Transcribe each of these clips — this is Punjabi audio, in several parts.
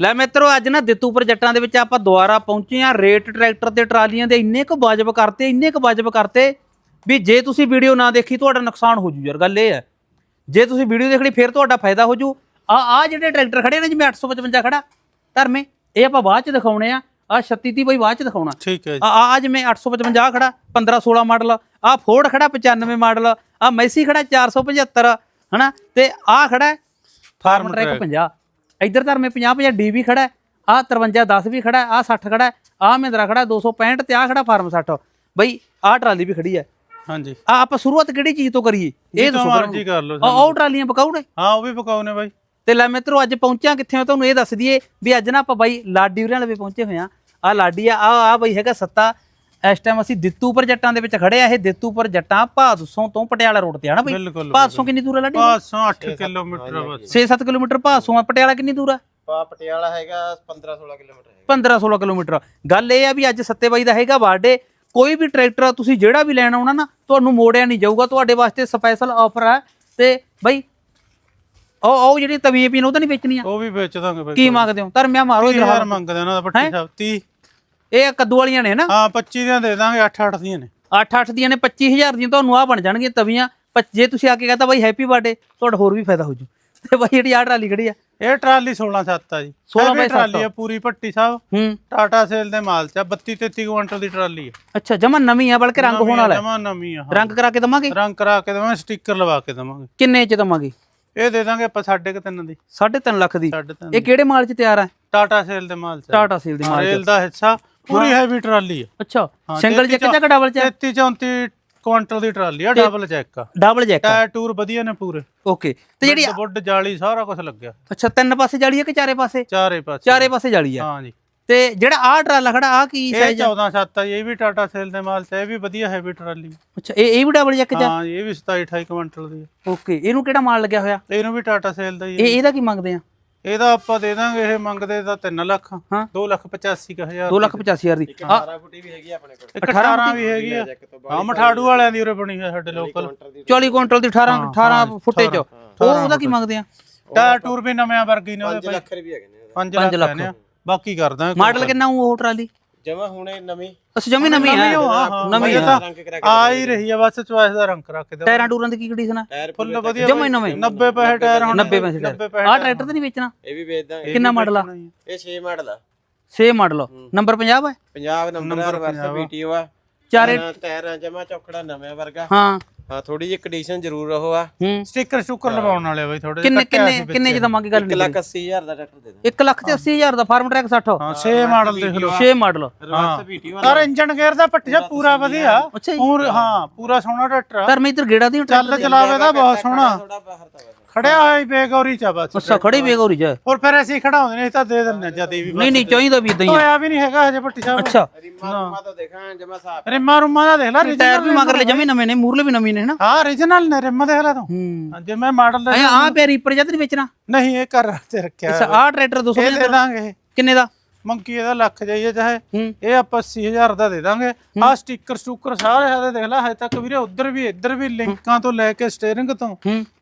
ਲੈ ਮਿੱਤਰੋ ਅੱਜ ਨਾ ਦਿੱਤੂਪੁਰ ਜੱਟਾਂ ਦੇ ਵਿੱਚ ਆਪਾਂ ਦੁਬਾਰਾ ਪਹੁੰਚੇ ਆ ਰੇਟ ਟਰੈਕਟਰ ਤੇ ਟਰਾਲੀਆਂ ਦੇ ਇੰਨੇ ਕੁ ਵਾਜਬ ਕਰਤੇ ਇੰਨੇ ਕੁ ਵਾਜਬ ਕਰਤੇ ਵੀ ਜੇ ਤੁਸੀਂ ਵੀਡੀਓ ਨਾ ਦੇਖੀ ਤੁਹਾਡਾ ਨੁਕਸਾਨ ਹੋ ਜੂ ਯਾਰ। ਗੱਲ ਇਹ ਹੈ ਜੇ ਤੁਸੀਂ ਵੀਡੀਓ ਦੇਖ ਲਈ ਫਿਰ ਤੁਹਾਡਾ ਫਾਇਦਾ ਹੋ ਜੂ। ਆ ਆ ਜਿਹੜੇ ਟਰੈਕਟਰ ਖੜੇ ਨੇ ਜਿਵੇਂ 855 ਖੜਾ ਧਰਮੇ ਇਹ ਆਪਾਂ ਬਾਅਦ ਚ ਦਿਖਾਉਣੇ ਆ। ਆ 36 30 ਬਈ ਬਾਅਦ ਚ ਦਿਖਾਉਣਾ। ਠੀਕ ਹੈ ਜੀ। ਆ ਆ ਜਿਵੇਂ 855 ਖੜਾ 15 16 ਮਾਡਲ। ਆ ਫੋਰਡ ਖੜਾ 95 ਮਾਡਲ। ਆ ਮੈਸੀ ਖੜਾ 475 ਹਨਾ? ਤੇ ਆ ਖੜਾ ਫਾਰਮ ਟਰੈਕ 50 ਇੱਧਰ ਧਰਮੇ 50 50 ਡੀ ਵੀ ਖੜਾ ਆ 53 10 ਵੀ ਖੜਾ ਆ 60 ਖੜਾ ਆ ਮਹਿੰਦਰਾ ਖੜਾ 265 ਤੇ ਆ ਖੜਾ ਫਾਰਮ 60 ਬਈ ਆ ਟਰਾਲੀ ਵੀ ਖੜੀ ਹੈ। ਹਾਂਜੀ। ਆ ਆਪਾਂ ਸ਼ੁਰੂਆਤ ਕਿਹੜੀ ਚੀਜ਼ ਤੋਂ ਕਰੀਏ? ਇਹ ਦੱਸੋ ਮਰਜ਼ੀ ਕਰ ਲਓ ਆ ਉਹ ਟਰਾਲੀਆਂ ਪਕਾਉਣੇ ਹਾਂ ਉਹ ਵੀ ਪਕਾਉ ਨੇ ਬਾਈ। ਤੇ ਲੈ ਮਿੱਤਰੋ ਅੱਜ ਪਹੁੰਚਿਆ ਕਿੱਥੇ ਆ? ਤੁਹਾਨੂੰ ਇਹ ਦੱਸ ਦਈਏ ਵੀ ਅੱਜ ਨਾ ਆਪਾਂ ਬਾਈ ਲਾਡੀ ਉਰਿਆਂ ਵਾਲੇ ਵੀ ਪਹੁੰਚੇ ਹੋਏ ਆ। ਆ ਲਾਡੀ ਆ ਆ ਬਾਈ ਹੈਗਾ ਸੱਤਾ। ਇਸ ਟਾਈਮ ਅਸੀਂ ਦਿੱਤੂਪੁਰ ਜੱਟਾਂ ਦੇ ਵਿੱਚ ਖੜੇ ਆ। ਇਹ ਦਿੱਤੂਪੁਰ ਜੱਟਾਂ ਭਾਦਸੋਂ ਤੋਂ ਪਟਿਆਲਾ ਰੋਡ ਤੇ ਆ ਨਾ ਬਾਈ? ਬਿਲਕੁਲ ਭਾਦਸੋਂ ਕਿੰਨੀ ਦੂਰ ਹੈ ਲਾਡੀ? 508 ਕਿਲੋਮੀਟਰ ਆ ਬਸ। 6-7 ਕਿਲੋਮੀਟਰ ਭਾਦਸੋਂ ਆ। ਪਟਿਆਲਾ ਕਿੰਨੀ ਦੂਰ ਆ? ਪਾ ਪਟਿਆਲਾ ਹੈਗਾ 15 16 ਕਿਲੋਮੀਟਰ ਹੈਗਾ। 15-16 ਕਿਲੋਮੀਟਰ ਗੱਲ ਇਹ ਆ ਵੀ ਅੱਜ ਸੱਤੇ ਬਾਈ ਦਾ ਹੈਗਾ ਬਰਥਡੇ ਕੋਈ ਵੀ ਟਰੈਕਟਰ ਤੁਸੀਂ ਜਿਹੜਾ ਵੀ ਲੈਣ ਆਉਣਾ ਨਾ ਤੁਹਾਨੂੰ ਮੋੜਿਆ ਨਹੀਂ ਜਾਊਗਾ। ਤੁਹਾਡੇ ਵਾਸਤੇ ਸਪੈਸ਼ਲ ਆਫਰ ਹੈ ਤੇ ਬਾਈ ਉਹ ਉਹ ਜਿਹੜੀ ਤਵੀਆਂ ਪੀਣ ਉਹ ਤਾਂ ਨਹੀਂ ਵੇਚਣੀਆਂ? ਉਹ ਵੀ ਵੇਚ ਦਾਂਗੇ ਬਾਈ। ਕੀ ਮੰਗਦੇ ਹੋ? ਧਰਮਿਆ ਮਾਰੋ ਇਧਰ ਯਾਰ ਮੰਗਦੇ ਉਹਨਾਂ ਦਾ ਪੱਟੀ ਸਾਹਿਬ 30 ਇਹ ਕੱਦੂ ਵਾਲੀਆਂ ਨੇ ਨਾ? ਹਾਂ 25 ਦੀਆਂ ਦੇ ਦਾਂਗੇ 8 8 ਦੀਆਂ ਨੇ। 8-8 ਦੀਆਂ ਨੇ 25000 ਦੀਆਂ ਤੁਹਾਨੂੰ ਆ ਬਣ ਜਾਣਗੀਆਂ ਤਵੀਆਂ। ਜੇ ਤੁਸੀਂ ਆ ਕੇ ਕਹਤਾ ਬਾਈ ਹੈਪੀ ਬਰਥਡੇ ਤੁਹਾਡਾ ਹੋਰ ਵੀ ਫਾਇਦਾ ਹੋ ਜੂ। ਤੇ ਬਾਈ ਜਿਹੜੀ ਆ ਟਰਾਲੀ ਖੜੀ ਆ। ਇਹ ਟਰਾਲੀ 16 7 ਆ ਜੀ। 16 Heavy ਬਾਈ। ਟਰਾਲੀ ਆ ਪੂਰੀ ਪੱਟੀ ਸਾਹਿਬ। ਹੂੰ। ਟਾਟਾ ਸੇਲ ਦੇ ਮਾਲ ਚ ਆ, 32 33 ਕੁਇੰਟਲ ਦੀ ਟਰਾਲੀ ਆ। ਅੱਛਾ ਜਮਾ ਨਵੀਂ ਆ ਬਲਕਿ ਰੰਗ ਹੋਣ ਵਾਲਾ। ਜਮਾ ਨਵੀਂ ਆ। ਰੰਗ ਕਰਾ ਕੇ ਦਵਾਂਗੇ? ਰੰਗ ਕਰਾ ਕੇ ਦਵਾਂਗੇ ਸਟicker ਲਵਾ ਕੇ ਦਵਾਂਗੇ। ਕਿੰਨੇ ਚ ਦਵਾਂਗੇ? ਇਹ ਦੇ ਦਾਂਗੇ ਆਪਾਂ ਸਾਢੇ ਕੁ ਤਿੰਨ ਦੀ। 3.5 ਲੱਖ ਦੀ। ਇਹ ਕਿਹੜੇ ਮਾਲ ਚ ਤਿਆਰ ਹੈ ਟਾਟਾ ਸੇਲ ਦੇ ਮਾਲ ਚ ਟਾਟਾ ਸੇਲ ਦੇ ਮਾਲ ਚ। ਰੇਲ ਦਾ ਹਿੱਸਾ ਪੂਰੀ ਹੈਵੀ ਟਰਾਲੀ ਆ। ਅੱਛਾ ਹਾਂ, ਸਿੰਗਲ ਜੈਕ ਚ ਡਬਲ ਚ 33 34 ਕੁਇੰਟਲ ਦੀ ਟਰਾਲੀ ਆ ਡਬਲ ਚੈੱਕ ਆ। ਡਬਲ ਜੈਕ ਟਾਇਰ ਟੂਰ ਵਧੀਆ ਨੇ ਪੂਰੇ। ਓਕੇ ਤੇ ਜਿਹੜੀ ਬੁੱਡ ਜਾਲੀ ਸਾਰਾ ਕੁਝ ਲੱਗਿਆ। ਅੱਛਾ ਤਿੰਨ ਪਾਸੇ ਜਾਲੀ ਹੈ ਕਿ ਚਾਰੇ ਪਾਸੇ? ਚਾਰੇ ਪਾਸੇ। ਚਾਰੇ ਪਾਸੇ ਜਾਲੀ ਆ। ਹਾਂ ਜੀ। ਤੇ ਜਿਹੜਾ ਆ ਟਰਾਲਾ ਖੜਾ ਆ ਕੀ ਇਹ ਸਾਈਜ਼ 14 7 ਆ ਜੀ, ਇਹ ਵੀ ਟਾਟਾ ਸੇਲ ਦੇ ਮਾਲ ਆ, ਇਹ ਵੀ ਵਧੀਆ ਹੈਵੀ ਟਰਾਲੀ। ਅੱਛਾ ਇਹ ਇਹ ਵੀ ਡਬਲ ਜੈਕ ਚ? ਹਾਂ ਜੀ, ਇਹ ਵੀ 27 28 ਕੁਇੰਟਲ ਦੀ ਆ। ਓਕੇ ਇਹਨੂੰ ਕਿਹੜਾ ਮਾਲ ਲੱਗਿਆ ਹੋਇਆ? ਇਹਨੂੰ ਵੀ ਟਾਟਾ ਸੇਲ ਦਾ ਹੀ ਇਹ ਆ। ਇਹਦਾ ਕੀ ਮੰਗਦੇ ਆ? ਇਹਦਾ ਆਪਾਂ ਦੇ ਦਾਂਗੇ ਇਹ ਮੰਗਦੇ ਤਾਂ 3 ਲੱਖ ਹਾਂ। 2 ਲੱਖ 85 ਕੁ ਹਜ਼ਾਰ 2 ਲੱਖ 85000 ਦੀ। ਆ 18 ਫੁੱਟੀ ਵੀ ਹੈਗੀ ਆਪਣੇ ਕੋਲ। ਇੱਕ 18 ਵੀ ਹੈਗੀ ਆ। ਹਾਂ ਮਠਾੜੂ ਵਾਲਿਆਂ ਦੀ ਉਰੇ ਬਣੀ ਆ ਸਾਡੇ ਲੋਕਲ ਕਾਊਂਟਰ ਦੀ 40 ਕੁਇੰਟਲ ਦੀ 18 18 ਫੁੱਟੇ ਚ। ਉਹ ਉਹਦਾ ਕੀ ਮੰਗਦੇ ਆ? ਟਾਇਰ ਟੂਰ ਵੀ ਨਵੇਂ ਵਰਗੀ ਨੇ ਉਹਦੇ 5 ਲੱਖ ਰੁਪਏ ਹੈਗੇ ਨੇ 5 ਲੱਖ ਬਾਕੀ ਕਰ ਦਾਂਗੇ ਮਾਡਲ ਕਿੰਨਾ ਉਹ ਟਰਾਲੀ? ਜਮਾ ਹੁਣੇ ਨਵੀਂ। ਅਸ ਜਮੀ ਨਵੀਂ ਹੈ ਹਾਂ? ਹਾਂ ਨਵੀਂ ਆ। ਤਾਂ ਰੰਗ ਕਰਾ ਕੇ ਆ ਹੀ ਰਹੀ ਆ ਬਸ ਚੁਆਇਸ ਦਾ ਰੰਗ ਕਰਾ ਕੇ ਦੇ ਟਾਇਰਾਂ ਟੂਰਾਂ ਦੀ ਕੀ ਕੰਡੀਸ਼ਨ ਆ? ਟਾਇਰ ਫੁੱਲ ਵਧੀਆ ਜਮਾ ਹੀ ਨਵੇਂ। 90 ਪੈਸੇ ਟਾਇਰ ਹੁਣ 90 ਪੈਸੇ ਟਾਇਰ। 90 ਪੈਸੇ ਆ ਟਰੈਕਟਰ ਤਾਂ ਨਹੀਂ ਵੇਚਣਾ? ਇਹ ਵੀ ਵੇਚ ਦਾਂਗੇ। ਕਿੰਨਾ ਮਾਡਲ ਆ? ਇਹ 6 ਮਾਡਲ ਆ। 6 ਮਾਡਲ ਨੰਬਰ 50 ਹੈ ਪੰਜਾਬ ਨੰਬਰ ਰਿਵਰਸ ਵੀਟੀਓ ਆ। ਚਾਰੇ ਟਾਇਰ ਜਮਾ ਚੌਕੜਾ ਨਵੇਂ ਵਰਗਾ। ਹਾਂ। ਹਾਂ ਥੋੜੀ ਜਿਹੀ ਕੰਡੀਸ਼ਨ ਜ਼ਰੂਰ ਉਹ ਆ। ਹੂੰ। ਸਟicker ਸਟੁੱਕਰ ਲਵਾਉਣ ਵਾਲੇ ਬਈ ਥੋੜੇ ਕਿੰਨੇ ਕਿੰਨੇ ਕਿੰਨੇ ਚ ਦਵਾਂਗੇ ਗੱਲ 1 ਨਹੀਂ ਲੱਖ 80 ਹਜ਼ਾਰ ਦਾ ਟਰੈਕਟਰ ਦੇ ਦਾਂ 1 ਲੱਖ ਤੇ 80000 ਦਾ ਫਾਰਮ ਟਰੈਕ 60 ਹਾਂ 6 ਮਾਡਲ ਦੇਖ ਲਓ। 6 ਮਾਡਲ। ਰਿਵਰਸ ਪਰ ਇੰਜਨ ਗੇਅਰ ਦਾ ਪੱਟੀਆ ਪੂਰਾ ਵਧੀਆ। ਪੂਰ ਹਾਂ ਪੂਰਾ ਸੋਹਣਾ ਟਰੈਕਟਰ ਆ। ਪਰ ਮੈਂ ਇੱਧਰ ਗੇੜਾ ਦੀ ਚੱਲ ਚਲਾਵੇ ਦਾ ਬਹੁਤ ਸੋਹਣਾ। ਥੋੜਾ ਬਾਹਰ ਤਾਂ ਵੈਸੇ ਖੜਿਆ ਹੋਇਆ ਹੀ ਬੇਗੌਰੀ ਚ ਆ ਬਸ। ਅੱਛਾ ਖੜੀ ਬੇਗੌਰੀ ਚ? ਹੋਰ ਫਿਰ ਅਸੀਂ ਖੜਾਉਂਦੇ ਨੇ ਇਹ ਤਾਂ ਦੇ ਦਿੰਨੇ ਜਦ ਵੀ ਨਹੀਂ ਨਹੀਂ ਚਾਹੀਦਾ ਵੀ ਇਦਾਂ ਹੀ ਆ। ਹੋਇਆ ਵੀ ਨਹੀਂ ਹੈਗਾ ਹਜੇ ਪੱਟੀ ਸਾਹਿਬ। ਅੱਛਾ। ਰਿਮਾ ਰੁਮਾ ਤਾਂ ਦੇਖਾਂ ਜਮਾ ਸਾਫ਼ ਰਿਮਾ ਰੁਮਾ ਦਾ ਦੇਖ ਲੈ ਟਾਇਰ ਵੀ ਮਗਰਲੇ ਜਮੀ ਨਵੇਂ ਨੇ ਮੂਰਲੇ ਵੀ ਨਵੇਂ ਨੇ ਨਾ ਹਾਂ origignal ਨੇ ਰਿਮਾ ਦੇਖ ਲੈ ਤੂੰ। ਹੂੰ। ਜੇ ਮੈਂ ਮਾਡਲ ਦਾ ਆ ਪਿਆ ਰੀਪਰ ਜਦ ਨਹੀਂ ਵੇਚਣਾ? ਨਹੀਂ ਇਹ ਕਰ ਤੇ ਰੱਖਿਆ ਅੱਛਾ ਆ ਟਰੈਕਟਰ 200 ਇਹ ਦੇ ਦਾਂਗੇ। ਕਿੰਨੇ ਦਾ? ਮੰਕੀ ਇਹਦਾ ਲੱਖ ਜਾਈਏ ਚਾਹੇ ਇਹ ਆਪਾਂ 80000 ਦਾ ਦੇ ਦਾਂਗੇ। ਆ ਸਟicker ਸਟੂਕਰ ਸਾਰੇ ਇਹਦੇ ਦੇਖ ਲੈ ਹਜੇ ਤੱਕ ਵੀਰੇ ਉਧਰ ਵੀ ਇੱਧਰ ਵੀ ਲਿੰਕਾਂ ਤੋਂ ਲੈ ਕੇ ਸਟੀਅਰਿੰਗ ਤੋਂ।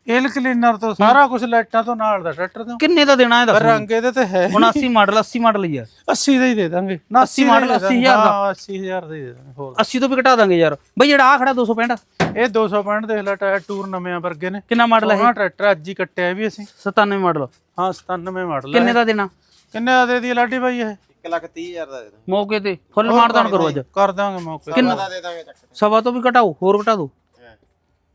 ਏਲ ਕਲੀਨਰ ਤੋਂ ਸਾਰਾ ਕੁਝ ਲਾਈਟਾਂ ਤੋਂ ਨਾਲ ਦਾ ਟਰੈਕਟਰ ਤੋਂ। ਕਿੰਨੇ ਦਾ ਦੇਣਾ ਇਹ ਦੱਸ? ਰੰਗ ਇਹਦੇ ਤੇ ਹੈ 79 ਮਾਡਲ 80 ਮਾਡਲ ਹੀ ਆ। 80 ਦਾ ਹੀ ਦੇ ਦਾਂਗੇ। ਨਾ 80 ਮਾਡਲ 80,000 ਦਾ। ਹਾਂ 80000 ਦਾ ਹੀ ਦੇ ਦਾਂਗੇ ਹੋਰ। 80 ਤੋਂ ਵੀ ਘਟਾ ਦਾਂਗੇ ਯਾਰ। ਬਈ ਜਿਹੜਾ ਆ ਖੜਾ 265 ਇਹ 265 ਦੇਖ ਲੈ ਟਾਇਰ ਟੂਰ ਨਵੇਂ ਵਰਗੇ ਨੇ। ਕਿੰਨਾ ਮਾਡਲ ਹੈ ਸੋਹਣਾ ਟਰੈਕਟਰ ਅੱਜ ਹੀ ਕੱਟਿਆ ਇਹ ਵੀ ਅਸੀਂ। 97 ਮਾਡਲ ਹਾਂ 97 ਮਾਡਲ ਕਿੰਨੇ ਦਾ ਦੇਣਾ? ਕਿੰਨੇ ਦਾ ਦੇ ਦੀ ਲਾਡੀ ਬਾਈ ਇਹ? 1 ਲੱਖ 30 ਹਜ਼ਾਰ ਦਾ ਦੇ ਦਾਂ ਮੌਕੇ ਤੇ। ਫੁੱਲ ਮਾਰਦਾਨ ਕਰੋ ਅੱਜ। ਕਰ ਦਾਂਗੇ ਮੌਕੇ ਕਿੰਨਾ? ਦਾ ਦੇ ਦਾਂਗੇ ਚੱਕ ਸਵਾ ਤੋਂ ਵੀ ਘਟਾਓ ਹੋਰ ਘਟਾ ਦਿਓ।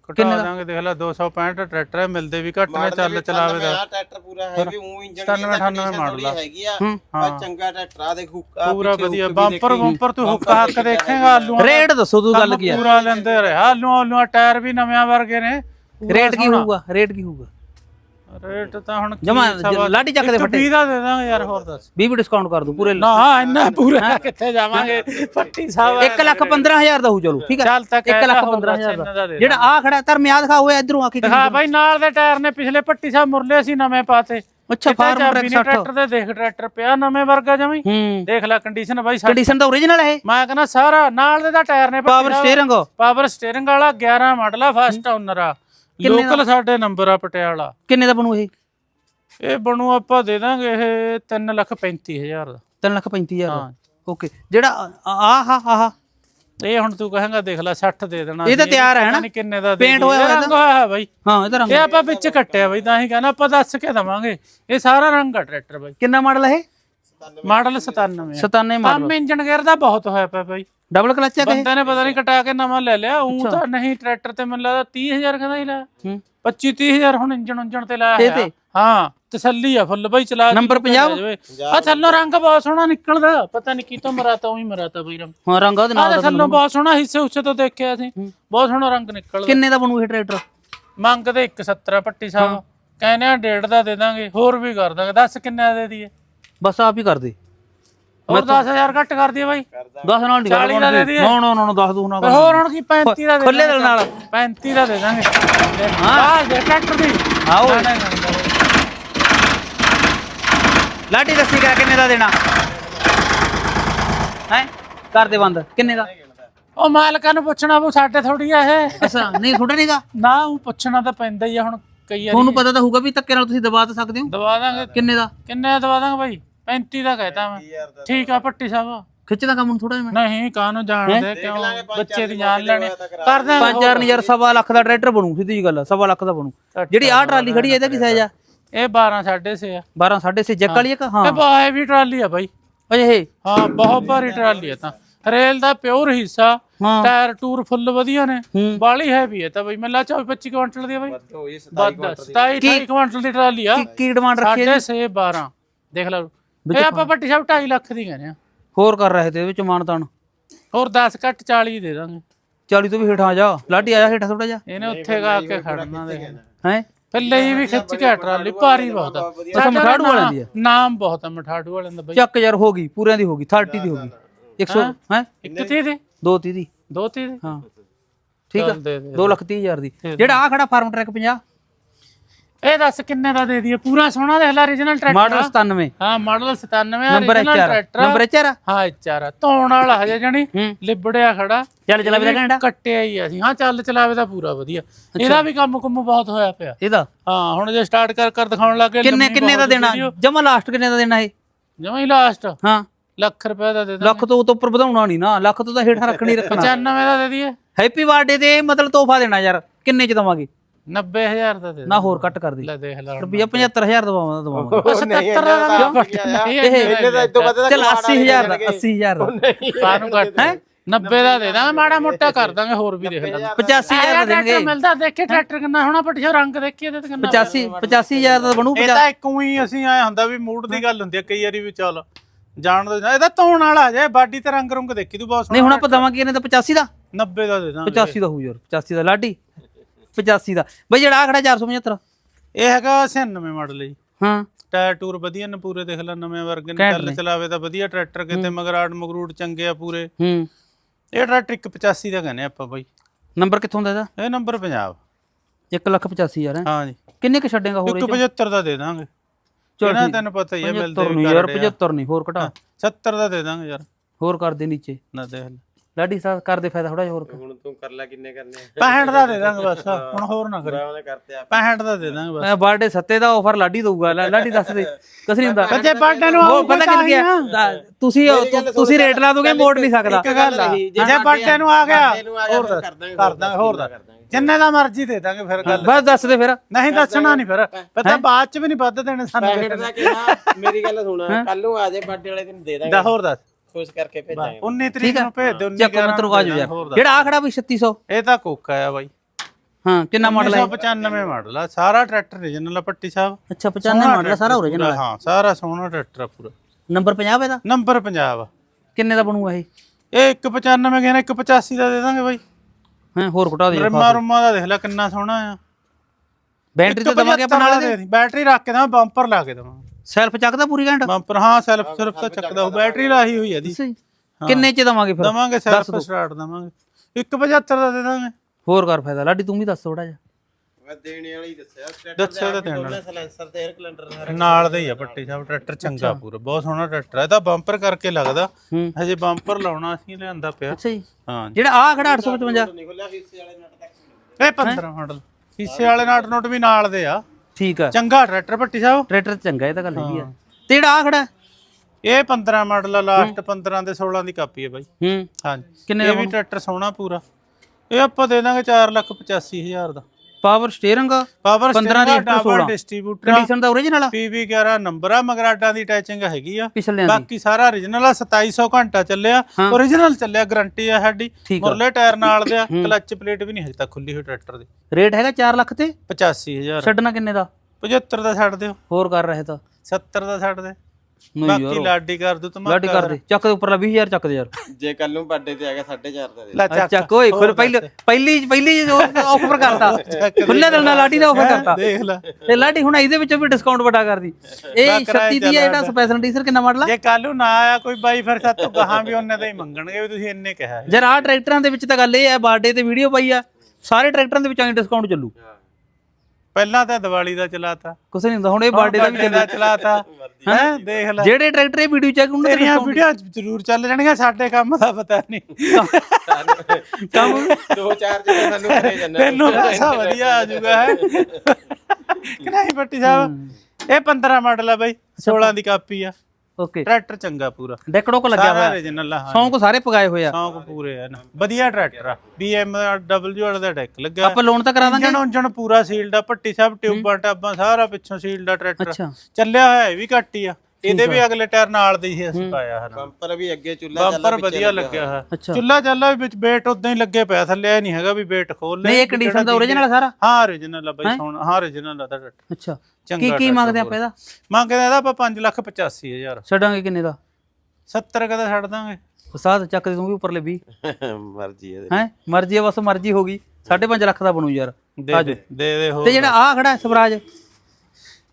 ਕਟਾ ਦਾਂਗੇ ਦੇਖ ਲੈ 265 ਟਰੈਕਟਰ ਹੈ ਮਿਲਦੇ ਵੀ ਘੱਟ ਨੇ ਚੱਲ ਚਲਾਵੇ ਦਾ ਟਰੈਕਟਰ ਪੂਰਾ ਹੈ ਵੀ ਉਹ ਇੰਜਨ 97 98 ਮਾਡਲ ਆ। ਹੈਗੀ ਆ ਪਰ ਚੰਗਾ ਟਰੈਕਟਰ ਆ ਦੇਖ ਹੁੱਕ ਆ ਪੂਰਾ ਪਿੱਛੇ ਵਧੀਆ ਹੁੱਕ ਵੀ ਬੰਪਰ ਦੇਖੀ। ਬੰਪਰ ਤੂੰ ਹੁੱਕ ਹੱਕ ਦੇਖੇਗਾ ਆਲੂਆਂ ਦਾ। ਰੇਟ ਦੱਸੋ ਤੂੰ ਗੱਲ ਕੀ ਆ। ਪੂਰਾ ਲੈਂਦੇ ਰਿਹਾ। ਆਲੂਆਂ ਆਲੂਆਂ ਟਾਇਰ ਵੀ ਨਵੇਂ ਵਰਗੇ ਨੇ। ਰੇਟ ਕੀ ਹੋਊਗਾ ਰੇਟ ਕੀ ਹੋਊਗਾ? ਰੇਟ ਤਾਂ ਹੁਣ ਜਮਾ ਲਾਡੀ ਚੱਕ ਦੇ ਫੱਟੇ। ਵੀਹ ਦਾ ਦੇ ਦਾਂਗੇ ਯਾਰ ਹੋਰ ਦੱਸ। 20 ਵੀ ਡਿਸਕਾਊਂਟ ਕਰ ਦੂੰ ਪੂਰੇ ਨਾ ਇੰਨਾ ਪੂਰਾ ਕਿੱਥੇ ਜਾਵਾਂਗੇ? ਪੱਟੀ ਸਾਹਿਬ 1 ਲੱਖ 15000 ਦਾ ਹੋਊ ਚਲੋ ਠੀਕ ਹੈ ਚੱਲ ਤਾਂ 1 ਲੱਖ ਕਹਿ 15000 ਇਹਨਾਂ ਦਾ ਜਿਹੜਾ ਆ ਖੜਾ ਤਰ ਮਿਆਦ ਦਿਖਾ ਹੋਇਆ ਇਧਰੋਂ ਆ ਕੇ ਹਾਂ ਬਾਈ ਨਾਲ ਦੇ ਟਾਇਰ ਨੇ ਪਿਛਲੇ ਪੱਟੀ ਸਾਹਿਬ ਮੁਰਲੇ ਸੀ ਨਵੇਂ ਪਾਤੇ। ਅੱਛਾ ਫਾਰਮ ਟਰੈਕ 60 ਟਰੈਕਟਰ ਦੇ ਦੇਖ ਟਰੈਕਟਰ ਪਿਆ ਨਵੇਂ ਵਰਗਾ ਜਮੀ। ਹੂੰ। ਦੇਖ ਲੈ ਕੰਡੀਸ਼ਨ ਬਾਈ ਸਾਡੀ ਕੰਡੀਸ਼ਨ ਤਾਂ ਓਰੀਜਨਲ ਹੈ ਮੈਂ ਕਹਿੰਦਾ ਸਾਰਾ ਨਾਲ ਦੇ ਦਾ ਟਾਇਰ ਨੇ ਪਾਵਰ ਸਟੀਅਰਿੰਗ ਪਾਵਰ ਸਟੀਅਰਿੰਗ ਵਾਲਾ 11 ਮਾਡਲ ਆ ਫਸਟ ਓਨਰ ਆ। ਲੋਕਲ ਸਾਡੇ ਨੰਬਰ ਆ ਪਟਿਆਲਾ। ਕਿੰਨੇ ਦਾ ਬਣੂ ਇਹ? ਇਹ ਬਣੂ ਆਪਾਂ ਦੇ ਦਾਂਗੇ ਇਹ 3 ਲੱਖ 35 ਹਜ਼ਾਰ। ਦਾ 3 ਲੱਖ 35000 ਹਾਂ। ਓਕੇ। ਜਿਹੜਾ ਆ ਹਾ ਹਾ ਹਾ ਇਹ ਹੁਣ ਤੂੰ ਕਹੇਗਾ ਦੇਖ ਲੈ 60 ਦੇ ਦੇਣਾ ਇਹ ਤਾਂ ਤਿਆਰ ਹੈ ਪਤਾ ਨਾ? ਕਿੰਨੇ ਦਾ Paint ਹੋਇਆ ਹੋਇਆ ਰੰਗ ਹੋਇਆ ਹੈ ਬਾਈ। ਹਾਂ ਇਹਦਾ ਰੰਗ ਇਹ ਆਪਾਂ ਵਿੱਚ ਕੱਟਿਆ ਬਾਈ ਤਾਂ ਹੀ ਕਹਿੰਦਾ ਆਪਾਂ ਦੱਸ ਕੇ ਦਵਾਂਗੇ। ਇਹ ਸਾਰਾ ਰੰਗ ਆ ਟਰੈਕਟਰ ਬਾਈ। ਕਿੰਨਾ ਮਾਡਲ ਹੈ ਇਹ? ਮਾਡਲ 97 ਆ 97 ਮਾਡਲ। ਕੰਮ ਇੰਜਨ ਗੇਅਰ ਦਾ ਬਹੁਤ ਹੋਇਆ ਪਿਆ ਬਾਈ। ਡਬਲ ਕਲਚ ਹੈ ਕਿ ਬੰਦੇ ਨੇ ਪਤਾ ਨਹੀਂ ਕਟਾ ਕੇ ਨਵਾਂ ਲੈ ਲਿਆ ਉਹ ਤਾਂ ਨਹੀਂ ਟਰੈਕਟਰ ਤੇ ਮੈਨੂੰ ਲੱਗਦਾ 30000 ਕਹਿੰਦਾ ਹੀ। ਹੂੰ 25 30000 ਹੁਣ ਇੰਜਨ ਉਂਜਣ ਤੇ ਲਾਇਆ ਹੋਇਆ। ਹਾਂ ਤਸੱਲੀ ਆ ਫੁੱਲ ਬਾਈ ਚਲਾ ਨੰਬਰ 50? ਆ ਥੱਲੋਂ ਰੰਗ ਬਹੁਤ ਸੋਹਣਾ ਨਿਕਲਦਾ। ਪਤਾ ਨਹੀਂ ਕੀ ਤੋਂ ਮਰਾਤਾ ਉਹੀ ਮਰਾਤਾ ਬਈ ਰੰਗ। ਹਾਂ ਰੰਗ ਉਹਦੇ ਨਾਲ ਦਾ ਥੱਲੋਂ ਬਹੁਤ ਸੋਹਣਾ ਹਿੱਸੇ ਉੱਸੇ ਤੋਂ ਦੇਖਿਆ ਸੀ ਬਹੁਤ ਸੋਹਣਾ ਰੰਗ ਨਿਕਲਦਾ। ਕਿੰਨੇ ਦਾ ਬਣੂ ਇਹ ਟਰੈਕਟਰ? ਮੰਗਦੇ 170 ਪੱਟੀ ਸਾਹਿਬ। ਕਹਿੰਦੇ ਆ ਡੇਢ ਦਾ ਦੇ ਦਾਂਗੇ ਹੋਰ ਵੀ ਕਰ ਦਾਂਗੇ। ਦੱਸ ਕਿੰਨੇ ਦਾ ਦੇ ਦਈਏ? ਬਸ ਆਪ ਹੀ ਕਰ ਦੇ ਹੋਰ 10000 ਘੱਟ ਕਰ ਦਈਏ ਬਾਈ। 10 ਨਾਲ ਨਹੀਂ 40 ਦਾ ਦੇ ਦਈਏ? ਨਾ ਨਾ ਨਾ 10 ਦੂ ਨਾ ਤੇ ਹੋਰ ਹੁਣ ਕੀ 35 ਦਾ ਦੇ ਖੁੱਲੇ ਦਿਲ ਨਾਲ। 35 ਦਾ ਦੇ ਦਾਂਗੇ। ਹਾਂ। ਦੇ ਟਰੈਕਟਰ ਦੀ। ਆਓ। ਲਾਡੀ ਦੱਸੀ ਕਰਾ ਕਿੰਨੇ ਦਾ ਦੇਣਾ? ਹੈ? ਕਰ ਦੇ ਬੰਦ ਕਿੰਨੇ ਦਾ? ਉਹ ਮਾਲਕਾਂ ਨੂੰ ਪੁੱਛਣਾ ਉਹ ਸਾਡੇ ਥੋੜੀ ਆ ਇਹ। ਅੱਛਾ ਨਹੀਂ ਥੋੜਾ ਨਹੀਂਗਾ ਨਾ ਉਹ ਪੁੱਛਣਾ ਤਾਂ ਪੈਂਦਾ ਹੀ ਆ ਹੁਣ। ਕਈ ਵਾਰੀ ਤੁਹਾਨੂੰ ਪਤਾ ਤਾਂ ਹੋਊਗਾ ਵੀ ਧੱਕੇ ਨਾਲ ਤੁਸੀਂ ਦਬਾ ਤਾਂ ਸਕਦੇ ਹੋ। ਦਵਾ ਦਾਂਗੇ। ਕਿੰਨੇ ਦਾ? ਕਿੰਨੇ ਦਾ ਦਵਾ ਦਾਂਗੇ ਬਾਈ 35 ਦਾ ਕਹਿਤਾ ਮੈਂ। ਠੀਕ ਆ ਪੱਟੀ ਸਾਹਿਬ। ਖਿੱਚਦਾ ਕੰਮ ਨੂੰ ਥੋੜਾ ਜਿਹਾ ਨਹੀਂ ਕਾਹਨੂੰ ਜਾਣਦੇ ਕਿਉਂ? ਬੱਚੇ ਦੀ ਜਾਨ ਲੈਣੀ। ਕਰਦੇ 5000 ਯਾਰ ਸਵਾ ਲੱਖ ਦਾ ਟਰੈਕਟਰ ਬਣੂ ਸਿੱਧੀ ਜੀ ਗੱਲ ਆ, ਸਵਾ ਲੱਖ ਦਾ ਬਣੂ। ਜਿਹੜੀ ਆਹ ਟਰਾਲੀ ਖੜੀ ਹੈ ਇਹਦਾ ਕੀ ਸਾਈਜ਼ ਆ? ਇਹ 12 6.5 ਆ। 12 6.5 ਜੈਕ ਵਾਲੀ ਇੱਕ? ਹਾਂ। ਇਹ ਬਹੁਤ ਹੈਵੀ ਟਰਾਲੀ ਆ ਬਾਈ ਅਜੇ ਇਹ। ਹਾਂ ਬਹੁਤ ਭਾਰੀ ਟਰਾਲੀ ਹੈ ਤਾਂ। ਰੇਲ ਦਾ ਪਿਓਰ ਹਿੱਸਾ ਹਾਂ। ਟਾਇਰ ਟੂਰ ਫੁੱਲ ਵਧੀਆ ਨੇ। ਹੂੰ। ਬਾਲੀ ਹੈਵੀ ਹੈ ਤਾਂ ਬਈ ਮੈਨੂੰ ਲੱਗਦਾ 24 25 ਕੁਇੰਟਲ ਦੀ ਬਾਈ। ਹੋਈ ਵੱਧ 27 28 ਕੁਇੰਟਲ ਦੀ ਟਰਾਲੀ ਆ। ਕੀ ਕੀ ਡਿਮਾਂਡ ਰੱਖੀ ਹੈ ਸਾਢੇ ਛੇ 12 ਦੇਖ ਲਓ ਇਹ ਆਪਾਂ ਪੱਟੀ ਸਾਹਿਬ 2.5 ਲੱਖ ਦੀ ਕਹਿੰਦੇ ਆ ਹੋਰ ਕਰ ਰਹੇ ਤੇ ਇਹਦੇ ਵਿੱਚ ਮਾਨਤਾਨ ਹੋਰ 10 ਘੱਟ 40 ਦੇ ਦਾਂਗੇ। 40 ਤੋਂ ਵੀ ਹੇਠਾਂ ਆ ਜਾ। ਲਾਡੀ ਆਇਆ ਹੇਠਾਂ ਥੋੜਾ ਜਿਹਾ? ਇਹਨੇ ਉੱਥੇ ਗਾ ਕੇ ਖੜਨਾ ਦੇਖ। ਹੈ? ਫਿਰ ਲਈ ਵੀ ਖਿੱਚ ਕੇ ਟਰਾਲੀ ਭਾਰੀ ਬਹੁਤ ਆ। ਅੱਛਾ ਮਠਾੜੂ ਵਾਲਿਆਂ ਦੀ ਆ? ਨਾਮ ਬਹੁਤ ਆ ਮਠਾੜੂ ਵਾਲਿਆਂ ਦਾ ਬਾਈ। ਚੱਕ ਯਾਰ ਹੋ ਗਈ। ਪੂਰਿਆਂ ਦੀ ਹੋ ਗਈ 30 ਦੀ ਹੋ ਗਈ। 100 ਹੈ? ਇੱਕ ਤੀ ਦੇ? 230 ਦੀ। ਦੋ ਤੀ ਦੇ? ਹਾਂ। ਠੀਕ ਆ। ਚੱਲ ਦੇ ਦੇ 2 ਲੱਖ 30 ਹਜ਼ਾਰ ਦੀ। ਜਿਹੜਾ ਆ ਖੜਾ ਫਾਰਮ ਟਰੈਕ 50 ਇਹ ਦੱਸ ਕਿੰਨੇ ਦਾ ਦੇ ਦਈਏ? ਪੂਰਾ ਸੋਹਣਾ ਦੇਖ ਲੈ origignal ਟਰੈਕਟਰ ਮਾਡਲ 97 ਹਾਂ model 97 number origignal HR tractor number HR ਹਾਂ HR ਧੌਣ ਵਾਲਾ ਹਜੇ ਜਣੀ। ਹੂੰ। ਲਿਬੜਿਆ ਖੜਾ। ਚੱਲ ਚਲਾ ਵੀ ਘੰਟਾ ਕੱਟਿਆ ਹੀ ਆ ਅਸੀਂ। ਹਾਂ ਚੱਲ ਚਲਾਵੇ ਦਾ ਪੂਰਾ ਵਧੀਆ। ਇਹਦਾ ਵੀ ਕੰਮ ਕੁੰਮ ਬਹੁਤ ਹੋਇਆ ਪਿਆ। ਇਹਦਾ? ਹਾਂ ਹੁਣ ਜੇ ਸਟਾਰਟ ਕਰ ਕਰ ਦਿਖਾਉਣ ਲੱਗੇ ਕਿੰਨੇ ਕਿੰਨੇ ਦਾ ਦੇਣਾ? ਜਮਾ ਲਾਸਟ ਕਿੰਨੇ ਦਾ ਦੇਣਾ ਇਹ? ਜਮਾ ਹੀ ਲਾਸਟ ਹਾਂ। ਲੱਖ ਰੁਪਏ ਦਾ ਦੇ ਦੇ ਲੱਖ ਤੋਂ ਉੱਪਰ ਵਧਾਉਣਾ ਨਹੀਂ ਨਾ ਲੱਖ ਤੋਂ ਤਾਂ ਹੇਠਾਂ ਰੱਖਣੀ ਰੱਖਣਾ। 95 ਦਾ ਦੇ ਦਈਏ। ਹੈਪੀ ਬਰਥਡੇ ਤੇ ਮਤਲਬ ਤੋਹਫਾ ਦੇਣਾ ਯਾਰ ਕਿੰਨੇ ਚ ਦਵਾਂਗੇ? 90000 ਦਾ ਦੇ ਦੇ ਨਾ ਹੋਰ ਕੱਟ ਕਰ ਦੇ। ਲੈ ਦੇਖ ਲੈ ਰੁਪਿਆ 75000 ਦਵਾਵਾਂ ਦਵਾਵਾਂਗਾ। ਬਸ 77 ਦਾ ਵੀ ਘੱਟ ਨਹੀਂ ਇਹਨੇ ਤਾਂ ਇਦੋਂ ਵੱਧ ਚਲ 80000 ਦਾ 80000 ਦਾ। ਕਾਨੂੰ ਘੱਟ ਹੈ 90 ਦਾ ਦੇ ਦਾਂਗੇ ਮਾੜਾ ਮੋਟਾ ਕਰ ਦਾਂਗੇ ਹੋਰ ਵੀ ਦੇਖ ਲਾਂਗੇ। 85000 ਦਾ ਦੇਣਗੇ। ਮਿਲਦਾ ਦੇਖੇ ਟਰੈਕਟਰ ਕਿੰਨਾ ਹੋਣਾ ਪੱਟੀਓ ਰੰਗ ਦੇਖੀਏ ਤੇ ਕਿੰਨਾ 85 85000 ਦਾ ਬਣੂ ਇਹ ਤਾਂ ਇੱਕੋ ਹੀ ਅਸੀਂ ਆਏ ਹੁੰਦਾ ਵੀ ਮੂਡ ਦੀ ਗੱਲ ਹੁੰਦੀ ਆ ਕਈ ਵਾਰੀ ਵੀ ਚੱਲ। ਜਾਣ ਦੋ ਇਹਦਾ ਧੌਣ ਵਾਲਾ ਜੇ ਬਾਡੀ ਤੇ ਰੰਗ ਰੰਗ ਦੇਖੀ ਤੂੰ ਬਹੁਤ ਨਹੀਂ ਹੁਣ ਆਪਾਂ ਦਵਾਂਗੇ ਇਹਨੇ ਤਾਂ 85 ਦਾ। 90 ਦਾ ਦੇ ਦਾਂਗੇ। 85 ਦਾ ਹੋਊ ਯਾਰ 85 ਦਾ ਲਾਡੀ। 85 ਦਾ। ਬਈ ਜਿਹੜਾ ਆ ਖੜਾ 475 ਇਹ ਹੈਗਾ 96 ਮਾਡਲ ਜੀ। ਹਾਂ। ਟਾਇਰ ਟੂਰ ਵਧੀਆ ਨੇ ਪੂਰੇ ਦੇਖ ਲੈ ਨਵੇਂ ਵਰਗੇ ਨੇ ਚੱਲ। ਚਲਾਵੇ ਤਾਂ ਵਧੀਆ ਟਰੈਕਟਰ ਕਿਤੇ ਮਗਰਾੜ ਮਗਰੂੜ ਚੰਗੇ ਆ ਪੂਰੇ। ਹੂੰ। ਇਹ ਟਰੈਕਟਰ ਇੱਕ 85 ਦਾ ਕਹਿੰਦੇ ਆਪਾਂ ਬਾਈ। ਨੰਬਰ ਕਿੱਥੋਂ ਦਾ ਇਹਦਾ? ਇਹ ਨੰਬਰ ਪੰਜਾਬ। 185000 ਹੈ? ਹਾਂ ਜੀ। ਕਿੰਨੇ ਕੁ ਛੱਡੇਗਾ ਹੋਰ ਇੱਕ 75 ਦਾ ਦੇ ਦਾਂਗੇ। ਠੀਕ। ਤੈਨੂੰ ਪਤਾ ਹੀ ਆ ਮਿਲਦੇ 75 ਵੀ ਨਹੀਂ ਯਾਰ ਕਰਦੇ ਆ। 75 ਨਹੀਂ ਹੋਰ ਘਟਾ। 70 ਦਾ ਦੇ ਦਾਂਗੇ ਯਾਰ। ਹੋਰ ਕਰ ਦੇ ਨੀਚੇ ਨਾ ਦੇਖ ਲੈ। ਲਾਡੀ ਸਾਹਿਬ ਕਰ ਦੇ ਫਾਇਦਾ ਥੋੜਾ ਜਿਹਾ ਹੋਰ। ਹੁਣ ਤੂੰ ਕਰ ਲੈ ਕਿੰਨੇ ਕਰਨੇ ਆ। 65 ਦਾ ਦੇ ਦਾਂਗੇ ਬਸ ਹੁਣ ਹੋਰ ਨਾ ਕਰੀ। ਉਹਨੇ ਕਰਤੇ ਆ। 65 ਦਾ ਦੇ ਦਾਂਗੇ ਬਸ। ਮੈਂ ਬਰਥਡੇ ਸੱਤੇ ਦਾ ਆਫਰ ਲਾਡੀ ਦਊਗਾ ਲਾ- ਲਾਡੀ ਦੱਸ ਦੇ ਕੁਛ ਨਹੀਂ ਹੁੰਦਾ। ਬੱਚੇ ਬਰਥਡੇ ਨੂੰ ਉਹ ਆਊਗਾ ਪਤਾ ਤਾਂ ਹੀ ਗਿਆ। ਤੁਸੀਂ ਤੁਸੀਂ ਰੇਟ ਲਾ ਦੋਗੇ ਮੋੜ ਨਹੀਂ ਸਕਦਾ। ਇੱਕ ਗੱਲ ਆ। ਜੇ ਬਰਥਡੇ ਨੂੰ ਆ ਗਿਆ ਨੂੰ ਆ ਗਿਆ ਹੋਰ ਦੱਸ, ਕਰ ਦਾਂਗੇ ਕਰ ਦਾਂਗੇ ਹੋਰ ਦਾ ਜਿੰਨੇ ਦਾ ਮਰਜ਼ੀ ਦੇ ਦਾਂਗੇ ਫਿਰ ਗੱਲ। ਬਸ ਦੱਸ ਦੇ ਫਿਰ। ਨਹੀਂ ਦੱਸਣਾ ਨਹੀਂ ਫਿਰ ਪਤਾ ਬਾਅਦ ਚ ਵੀ ਨਹੀਂ ਵੱਧ ਦੇਣੇ ਸਾਨੂੰ 65 ਦਾ ਕਿਹਾ ਮੇਰੀ ਗੱਲ ਸੁਣ ਕੱਲ ਨੂੰ ਆ ਜੇ ਬਰਥਡੇ ਵਾਲੇ ਦਿਨ ਦੇ ਦਾਂਗੇ। ਦਾ ਹੋਰ ਦੱਸ। ਖੁਸ਼ ਕਰਕੇ ਭੇਜਾਂਗੇ। 19 ਤਰੀਕ ਨੂੰ ਭੇਜ ਦੇ 19 ਚੱਕੋ ਮੈਂ ਤੈਨੂੰ ਆਜੋ ਯਾਰ। ਜਿਹੜਾ ਆ ਖੜਾ ਵੀ 3600 ਇਹ ਤਾਂ ਕੋਕਾ ਆ ਬਾਈ। ਹਾਂ ਕਿੰਨਾ ਮਾਡਲ ਹੈ 95 ਮਾਡਲ ਆ। ਸਾਰਾ ਟਰੈਕਟਰ ਰੀਜਨਲ ਆ ਪੱਟੀ ਸਾਹਿਬ। ਅੱਛਾ 95 ਮਾਡਲ ਸਾਰਾ ਓਰੀਜਨਲ ਹੈ ਹਾਂ ਸਾਰਾ ਸੋਹਣਾ ਟਰੈਕਟਰ ਆ ਪੂਰਾ। ਨੰਬਰ 50 ਇਹਦਾ? ਨੰਬਰ ਪੰਜਾਬ ਆ ਕਿੰਨੇ ਦਾ ਬਣੂਗਾ ਇਹ? ਇਹ 195 ਗਿਆ ਨਾ 185 ਦਾ ਦੇ ਦਾਂਗੇ ਬਾਈ। ਹਾਂ ਹੋਰ ਘਟਾ ਦੇ ਰਿਮਾ ਰੁਮਾ ਦਾ ਦੇਖ ਲੈ ਕਿੰਨਾ ਸੋਹਣਾ ਆ। ਬੈਟਰੀ ਤੇ ਦਵਾਂਗੇ ਆਪਾਂ ਨਾਲ ਦੇ। ਬੈਟਰੀ ਰੱਖ ਕੇ ਦਵਾਂ ਬੰਪਰ ਲਾ ਕੇ ਦਵਾਂ। ਸੈਲਫ ਚੱਕਦਾ ਪੂਰੀ ਘੰਟਾ? ਬੰਪਰ ਹਾਂ ਸੈਲਫ ਸੈਲਫ ਤਾਂ ਚੱਕਦਾ ਉਹ ਬੈਟਰੀ ਲਾਹੀ ਹੋਈ ਆ ਦੀ ਕਿੰਨੇ ਚ ਦਵਾਂਗੇ ਫਿਰ? ਦਵਾਂਗੇ ਸੈਲਫ ਸਟਾਰਟ ਦਵਾਂਗੇ। 175 ਦਾ ਦੇ ਦਾਂਗੇ। ਹੋਰ ਕਰ ਫਾਇਦਾ ਲਾਡੀ ਤੂੰ ਵੀ ਦੱਸ ਥੋੜਾ ਜਿਹਾ। ਮੈਂ ਦੇਣੇ ਵਾਲੀ ਦੱਸਿਆ ਦੱਸਿਆ ਤਾਂ ਦੇਣ ਵਾਲਾ। ਸਲੈਂਸਰ ਤੇ 에ਅਰ ਕਲੈਂਡਰ ਸਾਰੇ ਨਾਲ ਦੇ ਹੀ ਆ ਪੱਟੀ ਸਾਹਿਬ ਟਰੈਕਟਰ ਚੰਗਾ ਪੂਰਾ ਬਹੁਤ ਸੋਹਣਾ ਟਰੈਕਟਰ ਹੈ ਤਾਂ ਬੰਪਰ ਕਰਕੇ ਲੱਗਦਾ। ਹੂੰ। ਹਜੇ ਬੰਪਰ ਲਾਉਣਾ ਅਸੀਂ ਲਿਆਂਦਾ ਪਿਆ। ਅੱਛਾ ਜੀ। ਹਾਂ ਜਿਹੜਾ ਆ ਖੜਾ 855 ਨਿਕਲਿਆ ਹਿੱਸੇ ਵਾਲੇ ਨਟ ਤੱਕ। ਇਹ 15 ਮਾਡਲ ਹਿੱਸੇ ਵਾਲੇ ਨਾਟ ਨੋਟ ਵੀ ਨਾਲ ਦੇ ਆ। ਠੀਕ ਆ। ਚੰਗਾ ਟਰੈਕਟਰ ਭੱਟੀ ਸਾਹਿਬ। ਟਰੈਕਟਰ ਚੰਗਾ ਇਹ ਤਾਂ ਗੱਲ ਹੈਗੀ ਆ। ਤੇ ਜਿਹੜਾ ਆ ਖੜਾ? ਇਹ 15 ਮਾਡਲ ਆ ਲਾਸਟ 15 ਦੇ 16 ਦੀ ਕਾਪੀ ਹੈ ਬਾਈ। ਹੂੰ। ਹਾਂਜੀ। ਕਿੰਨੇ ਇਹ ਵੀ ਟਰੈਕਟਰ ਸੋਹਣਾ ਪੂਰਾ। ਇਹ ਆਪਾਂ ਦੇ ਦਾਂਗੇ 485000 ਦਾ। ਪਾਵਰ ਸਟੀਅਰਿੰਗ ਪਾਵਰ 15 ਦੀ ਐਕਟਰ 16 ਡਿਸਟ੍ਰੀਬਿਊਟਰ ਕੰਡੀਸ਼ਨ ਦਾ ਓਰੀਜਨਲ ਆ। ਪੀਵੀ 11 ਨੰਬਰ ਆ ਮਗਰਾਡਾਂ ਦੀ ਅਟੈਚਿੰਗ ਹੈਗੀ ਆ। ਬਾਕੀ ਸਾਰਾ origignal ਆ 2700 ਘੰਟਾ ਚੱਲਿਆ। origignal ਚੱਲਿਆ ਗਾਰੰਟੀ ਆ ਸਾਡੀ। ਮੁਰਲੇ ਟਾਇਰ ਨਾਲ ਦੇ ਆ ਕਲੱਚ ਪਲੇਟ ਵੀ ਨਹੀਂ ਹਜੇ ਤੱਕ ਖੁੱਲੀ ਹੋਈ ਟਰੈਕਟਰ ਦੀ। ਰੇਟ ਹੈਗਾ 4 ਲੱਖ ਤੇ? 85000 ਛੱਡਣਾ ਕਿੰਨੇ ਦਾ? 75 ਦਾ ਛੱਡ ਦਿਓ। ਹੋਰ ਕਰ ਰਹੇ ਤਾਂ। 70 ਦਾ ਛੱਡ ਦੇ। ਨਹੀਂ ਬਾਕੀ ਯਾਰ ਲਾਡੀ ਕਰ ਦੂ ਤੁਮ ਲਾਡੀ ਕਰ ਦੇ। ਚੱਕ ਦੇ ਉੱਪਰਲਾ 20000 ਚੱਕ ਦੇ ਯਾਰ। ਜੇ ਕੱਲ ਨੂੰ ਬਰਥਡੇ ਤੇ ਆ ਗਿਆ 4.5 ਦਾ ਦੇ ਲੈ ਆ ਚੱਕ। ਓਏ ਖੁੱਲ ਪਹਿਲੀ ਪਹਿਲੀ ਪਹਿਲੀ ਆਫਰ ਕਰਤਾ। ਖੁੱਲੇ ਦਿਲ ਨਾਲ ਲਾਡੀ ਦਾ ਆਫਰ ਕਰਤਾ। ਦੇਖ ਲੈ। ਤੇ ਲਾਡੀ ਹੁਣ ਇਹਦੇ ਵਿੱਚੋਂ ਵੀ ਡਿਸਕਾਊਂਟ ਵੱਡਾ ਕਰਦੀ। ਇਹ 36 ਦੀ ਹੈ ਜਿਹੜਾ ਸਪੈਸ਼ਲ ਡੀਜ਼ਲ ਕਿੰਨਾ ਮਾਡਲ ਆ? ਜੇ ਕੱਲ ਨੂੰ ਨਾ ਆਇਆ ਕੋਈ ਬਾਈ ਫਿਰ ਸਾਤੋਂ ਗਾਹਾਂ ਵੀ ਉਹਨੇ ਦਾ ਹੀ ਮੰਗਣਗੇ ਵੀ ਤੁਸੀਂ ਇੰਨੇ ਕਿਹਾ। ਯਾਰ ਆਹ ਟਰੈਕਟਰਾਂ ਦੇ ਵਿੱਚ ਤਾਂ ਗੱਲ ਇਹ ਹੈ ਬਰਥਡੇ ਤੇ ਵੀਡੀਓ ਪਾਈ ਆ। ਸਾਰੇ ਟਰੈਕਟਰਾਂ ਦੇ ਵਿੱਚ ਐਂ ਡਿਸਕਾਊਂਟ ਚੱਲੂ। ਪਹਿਲਾਂ ਤਾਂ ਦੀਵਾਲੀ ਦਾ ਚਲਾਤਾ। ਕੁਛ ਨਹੀਂ ਹੁੰਦਾ ਹੁਣ ਇਹ ਬਰਥਡੇ ਦਾ ਵੀ birthday ਦਾ ਚਲਾਤਾ। ਹੈ? ਦੇਖ ਲੈ। ਜਿਹੜੇ ਟਰੈਕਟਰ ਇਹ ਵੀਡੀਓ ਚੈੱਕ ਉਹਨਾਂ ਦੇ ਤੇਰੀਆਂ ਵੀਡੀਓ ਜ਼ਰੂਰ ਚੱਲ ਜਾਣਗੀਆਂ ਸਾਡੇ ਕੰਮ ਦਾ ਪਤਾ ਨਹੀਂ। ਕੰਮ? ਦੋ ਚਾਰ ਜਿਹੜੇ ਸਾਨੂੰ ਕਰੇ ਜਾਂਦੇ ਤੈਨੂੰ ਪੈਸਾ ਵਧੀਆ ਆ ਜਾਊਗਾ ਹੈ। ਕਿ ਨਹੀਂ ਪੱਟੀ ਸਾਹਿਬ? ਇਹ 15 ਮਾਡਲ ਆ ਬਾਈ 16 ਦੀ ਕਾਪੀ ਆ। ਓਕੇ ਟਰੈਕਟਰ ਚੰਗਾ ਪੂਰਾ। ਡੈਕੜੋ ਕੋ ਲੱਗਿਆ ਸਾਰਾ ਹੋਇਆ। origignal ਆ ਹਾਂ ਸੌਂਕ ਸਾਰੇ ਪਗਾਏ ਹੋਏ ਆ। ਸ਼ੌਂਕ ਪੂਰੇ ਆ ਨਾ। ਵਧੀਆ ਟਰੈਕਟਰ ਆ। BMW ਵਾਲਾ ਦਾ ਡੈਕ ਲੱਗਾ। ਆਪਾਂ ਲੋਨ ਤਾਂ ਕਰਾ ਦਾਂਗੇ। ਇੰਜਣ ਉਂਜਣ ਪੂਰਾ ਸੀਲਡ ਆ ਪੱਟੀ ਸਾਹਿਬ ਟਿਊਬਾਂ ਟਾਬਾਂ ਸਾਰਾ ਪਿੱਛੋਂ ਸੀਲਡ ਆ ਟਰੈਕਟਰ। ਅੱਛਾ। ਚੱਲਿਆ ਹੋਇਆ ਇਹ ਵੀ ਘੱਟ ਹੀ ਆ। ਇਹਦੇ ਵੀ ਅਗਲੇ ਟਾਇਰ ਨਾਲ ਦੇ ਹੀ ਅਸੀਂ ਪਾਇਆ ਹਨਾ ਬੰਪਰ ਵੀ ਅੱਗੇ ਚੁੱਲਾ ਬੰਪਰ ਵਧੀਆ ਲੱਗਿਆ ਅੱਛਾ। ਚੁੱਲਾ ਚੱਲਾ ਵਿੱਚ ਵੇਟ ਉਦਾਂ ਹੀ ਲੱਗੇ ਪਿਆ ਥੱਲੇ ਇਹ ਨਹੀਂ ਹੈਗਾ ਵੀ ਵੇਟ ਖੋਲ ਲੈ ਨਹੀਂ ਇਹ ਕੰਡੀਸ਼ਨ ਦਾ ਓਰੀਜਨਲ ਸਾਰਾ? ਹਾਂ origignal ਆ ਬਾਈ ਸੋਹਣਾ ਹਾਂ origignal ਆ ਦਾ ਅੱਛਾ। ਕੀ ਕੀ ਮੰਗਦੇ ਆਪਾਂ ਇਹਦਾ? ਮੰਗਦੇ ਇਹਦਾ ਆਪਾਂ 5 ਲੱਖ 85 ਹਜ਼ਾਰ। ਛੱਡਾਂਗੇ ਕਿੰਨੇ ਦਾ? 70 ਕਦਾ ਛੱਡ ਦਾਂਗੇ। ਉਸਤਾਦ ਚੱਕ ਦੇ ਤੂੰ ਵੀ ਉੱਪਰਲੇ 20 ਮਰਜ਼ੀ ਹੈ ਹੈ? ਮਰਜ਼ੀ ਆ ਬਸ ਮਰਜ਼ੀ ਹੋ ਗਈ। 5.5 ਲੱਖ ਦਾ ਬਣੂ ਯਾਰ। ਦੇ ਦੇ ਦੇ ਹੋ ਤੇ ਜਿਹੜਾ ਆ ਖੜਾ ਹੈ ਸਵਰਾਜ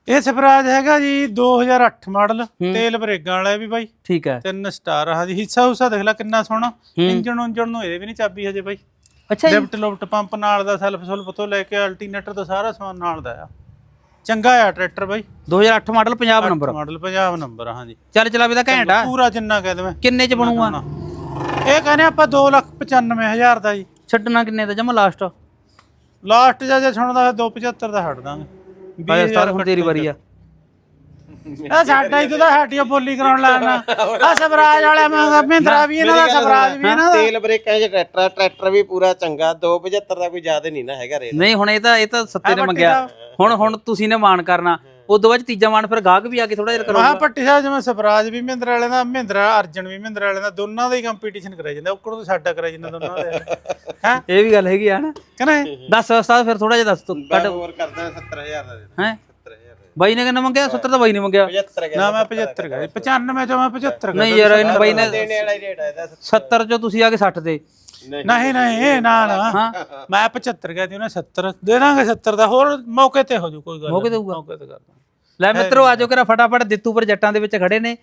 ਇਹ ਸਵਰਾਜ ਹੈਗਾ ਜੀ 2008 ਮਾਡਲ ਤੇਲ ਬਰੇਗਾਂ ਵਾਲਾ ਵੀ ਬਾਈ। ਠੀਕ ਹੈ। ਤਿੰਨ ਸਟਾਰ ਆ ਜੀ ਹਿੱਸਾ ਹੁਸਾ ਦੇਖ ਲੈ ਕਿੰਨਾ ਸੋਹਣਾ। ਇੰਜਣ ਉਂਜਣ ਨੂੰ ਇਹਦੇ ਵੀ ਨਹੀਂ ਚਾਬੀ ਹਜੇ ਬਾਈ। ਅੱਛਾ ਜੀ। ਲਿਫਟ ਲੁਫਟ ਪੰਪ ਨਾਲ ਦਾ ਸੈਲਫ ਸੁਲਫ ਤੋਂ ਲੈ ਕੇ ਅਲਟਰਨੇਟਰ ਤੋਂ ਸਾਰਾ ਸਮਾਨ ਨਾਲ ਦਾ ਆ। ਚੰਗਾ ਆ ਟਰੈਕਟਰ ਬਾਈ। 2008 model Punjab number model Punjab number ਆ ਹਾਂਜੀ ਚੱਲ ਚਲਾਵੇ ਦਾ ਘੈਂਟ ਆ। ਪੂਰਾ ਜਿੰਨਾ ਕਹਿ ਦਵੇਂ। ਕਿੰਨੇ ਚ ਬਣੂਗਾ? ਇਹ ਕਹਿੰਦੇ ਆਪਾਂ 295000 ਦਾ ਜੀ। ਛੱਡਣਾ ਕਿੰਨੇ ਦਾ ਜਮਾ ਲਾਸਟ ਲਾਸਟ ਜਾ ਜੇ ਸੁਣਦਾ 275 ਦਾ ਛੱਡ ਦਾਂਗੇ। ਉਸਤਾਦ ਹੁਣ ਤੇਰੀ ਵਾਰੀ ਆ। ਆ। ਸਾਡਾ ਹੀ ਤਾਂ ਸਾਡੀਆਂ ਬੋਲੀ ਕਰਾਉਣ ਲਾਣਾ ਆ ਸਵਰਾਜ ਵਾਲੇ ਮੰਗਾ ਮਹਿੰਦਰਾ ਵੀ ਇਹਨਾਂ ਦਾ ਸਵਰਾਜ ਵੀ ਇਹਨਾਂ ਦਾ। ਤੇਲ ਬ੍ਰੇਕਾਂ 'ਚ ਟਰੈਕਟਰ ਆ, ਟਰੈਕਟਰ ਵੀ ਪੂਰਾ ਚੰਗਾ 275 ਦਾ ਕੋਈ ਜ਼ਿਆਦਾ ਨਹੀਂ ਨਾ ਹੈਗਾ ਰੇਟ। ਨਹੀਂ ਹੁਣ ਇਹ ਤਾਂ ਇਹ ਤਾਂ ਸੱਤੇ ਨੇ ਮੰਗਿਆ। ਹੁਣ ਹੁਣ ਤੁਸੀਂ ਨੇ ਮਾਨ ਕਰਨਾ। ਉਦੋਂ ਬਾਅਦ 'ਚ ਤੀਜਾ ਮਾਨ ਫਿਰ ਗਾਹਕ ਵੀ ਆ ਕੇ ਥੋੜਾ ਜਿਹਾ ਕਰੋ ਮਹਾ ਪੱਟੀ ਸਾਹਿਬ ਜਿਵੇਂ ਸਵਰਾਜ ਵੀ ਮਹਿੰਦਰਾ ਵਾਲੇ ਦਾ ਮਹਿੰਦਰਾ ਅਰਜਨ ਵੀ ਮਹਿੰਦਰਾ ਵਾਲੇ ਦਾ ਦੋਨਾਂ ਦਾ ਹੀ ਕੰਪੀਟੀਸ਼ਨ ਕਰਾਈ ਜਾਂਦਾ। ਉੱਕੜ ਤੋਂ ਸਾਡਾ ਕਰਾਈ ਜਾਂਦਾ ਦੋਨਾਂ ਦਾ। ਹੈ? ਇਹ ਵੀ ਗੱਲ ਹੈਗੀ ਆ ਨਾ। ਕਹਿੰਦੇ ਦੱਸ ਉਸਤਾਦ ਫਿਰ ਥੋੜਾ ਜਿਹਾ ਦੱਸ ਤੂੰ। ਮੈਂ ਹੋਰ ਕਰਦਾ 70000 ਦਾ ਦੇ ਹੈ? 70000 ਦਾ ਬਾਈ ਨੇ ਕਿੰਨਾ ਮੰਗਿਆ? 70 ਤਾਂ ਬਾਈ ਨੇ ਮੰਗਿਆ। 75 ਨਾ ਮੈਂ 75 ਕਰੀ 95 ਚੋਂ ਮੈਂ 75 ਨਹੀਂ ਯਾਰ ਇਹਨੇ ਬਾਈ ਨੇ ਦੇਣੇ ਵਾਲਾ ਹੀ ਰੇਟ ਆ ਇਹਦਾ 70 ਚੋਂ ਤੁਸੀਂ ਆ ਕੇ 60 ਤੇ ਨਹੀਂ। ਨਹੀਂ ਇਹ ਨਾ ਨਾ। ਹਾਂ। ਮੈਂ 75 ਕਹਿ ਤੀ ਉਹਨੇ 70 ਦੇ ਦਾਂਗੇ 70 ਦਾ ਹੋਰ ਮੌਕੇ ਤੇ ਹੋ ਜੂ ਕੋਈ ਗੱਲ ਮੌਕੇ ਤੇ ਹੋਊਗਾ। ਮੌਕੇ ਤੇ ਕਰ ਦਾਂਗੇ। ਲੈ ਮਿੱਤਰੋ ਆਜੋ ਕਰਾ ਫਟਾਫਟ ਦਿੱਤੂਪੁਰ ਜੱਟਾਂ ਦੇ ਵਿੱਚ ਖੜੇ ਨੇ।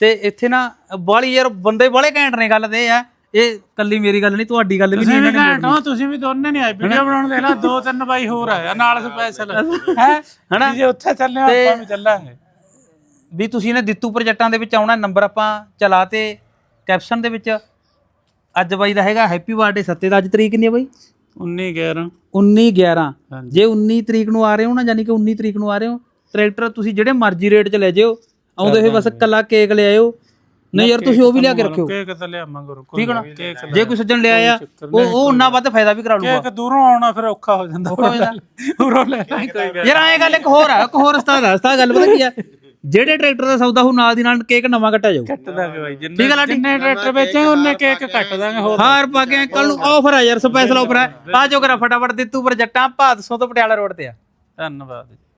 ਤੇ ਇੱਥੇ ਨਾ ਬਾਲੀ ਯਾਰ ਬੰਦੇ ਬਾਲੇ ਘੈਂਟ ਨੇ ਗੱਲ ਇਹ ਆ ਇਹ ਕੱਲੀ ਮੇਰੀ ਗੱਲ ਨਹੀਂ ਤੁਹਾਡੀ ਗੱਲ ਵੀ ਨਹੀਂ ਤੁਸੀਂ ਵੀ ਇਹਨਾਂ ਨੇ ਘੈਂਟ ਹੋ ਤੁਸੀਂ ਵੀ ਦੋਨੇ ਨਹੀਂ ਆਏ। ਵੀਡੀਓ ਬਣਾਉਣ ਦੇ ਲਾ ਦੋ ਤਿੰਨ ਬਾਈ ਹੋਰ ਆਇਆ ਨਾਲ ਸਪੈਸ਼ਲ ਹੈ? ਹਨਾ? ਜੇ ਉੱਥੇ ਚੱਲੇ ਆਪਾਂ ਵੀ ਚੱਲਾਂਗੇ। ਵੀ ਤੁਸੀਂ ਨੇ ਦਿੱਤੂਪੁਰ ਜੱਟਾਂ ਦੇ ਵਿੱਚ ਆਉਣਾ ਨੰਬਰ ਆਪਾਂ ਚਲਾ ਤੇ ਕੈਪਸ਼ਨ ਦੇ ਵਿੱਚ ਅੱਜ ਬਾਈ ਦਾ ਹੈਗਾ ਹੈਪੀ ਬਰਥਡੇ ਸੱਤੇ ਦਾ ਅੱਜ ਤਰੀਕ ਕਿੰਨੀ ਹੈ ਬਾਈ? 19 11 19 11 ਹਾਂਜੀ। ਜੇ 19 ਤਰੀਕ ਨੂੰ ਆ ਰਹੇ ਹੋ ਨਾ ਯਾਨੀ ਕਿ 19 ਤਰੀਕ ਨੂੰ ਆ ਰਹੇ ਹੋ ਟਰੈਕਟਰ ਤੁਸੀਂ ਜਿਹੜੇ ਮਰਜ਼ੀ ਰੇਟ 'ਚ ਲੈ ਜਿਓ ਆਉਂਦੇ ਹੋਏ ਬਸ ਕੱਲਾ ਕੇਕ ਲੈ ਆਇਓ। ਨਹੀਂ ਯਾਰ ਤੁਸੀਂ ਉਹ ਵੀ ਲਿਆ ਕੇ ਰੱਖਿਓ। ਕੇਕ ਤਾਂ ਲਿਆਵਾਂ ਗੁਰੂ ਠੀਕ ਹੈ ਨਾ? ਜੇ ਕੋਈ ਸੱਜਣ ਲਿਆ ਆ ਉਹ ਉਹ ਉਨਾ ਵੱਧ ਫਾਇਦਾ ਵੀ ਕਰਾ ਲੂਗਾ ਕੇਕ ਦੂਰੋਂ ਆਉਣਾ ਫਿਰ ਔਖਾ ਹੋ ਜਾਂਦਾ ਹੋ ਜਾਂਦਾ। ਉਰੋਂ ਲੈ ਯਾਰ ਐਂ ਗੱਲ ਇੱਕ ਹੋਰ ਆ ਇੱਕ ਹੋਰ ਰਸਤਾ ਰਸਤਾ ਗੱਲ ਪਤਾ ਕੀ ਆ? ਜਿਹੜੇ ਟਰੈਕਟਰ ਦਾ ਸੌਦਾ ਹੋ ਨਾਲ ਦੀ ਨਾਲ ਕੇਕ ਨਵਾਂ ਕੱਟਿਆ ਜਾਊ। ਕੱਟ ਦਾਂਗੇ ਬਾਈ ਜਿੰਨੇ ਠੀਕ ਹੈ ਲਾਡੀ? ਜਿੰਨੇ ਟਰੈਕਟਰ ਵੇਚਾਂਗੇ ਉਹਨੇ ਕੇਕ ਕੱਟ ਦਾਂਗੇ ਹੋਰ ਹਾਰ ਪਾ ਕੇ ਕੱਲ ਨੂੰ ਆਫਰ ਆ ਯਾਰ ਸਪੈਸ਼ਲ ਆਫਰ ਆ। ਆ ਜਾਓ ਕਰਾ ਫਟਾਫਟ ਦਿੱਤੂ ਪਰ ਜੱਟਾਂ ਭਾਦਸੋਂ ਤੋਂ ਪਟਿਆਲਾ ਰੋਡ ਤੇ ਆ। ਧੰਨਵਾਦ ਜੀ।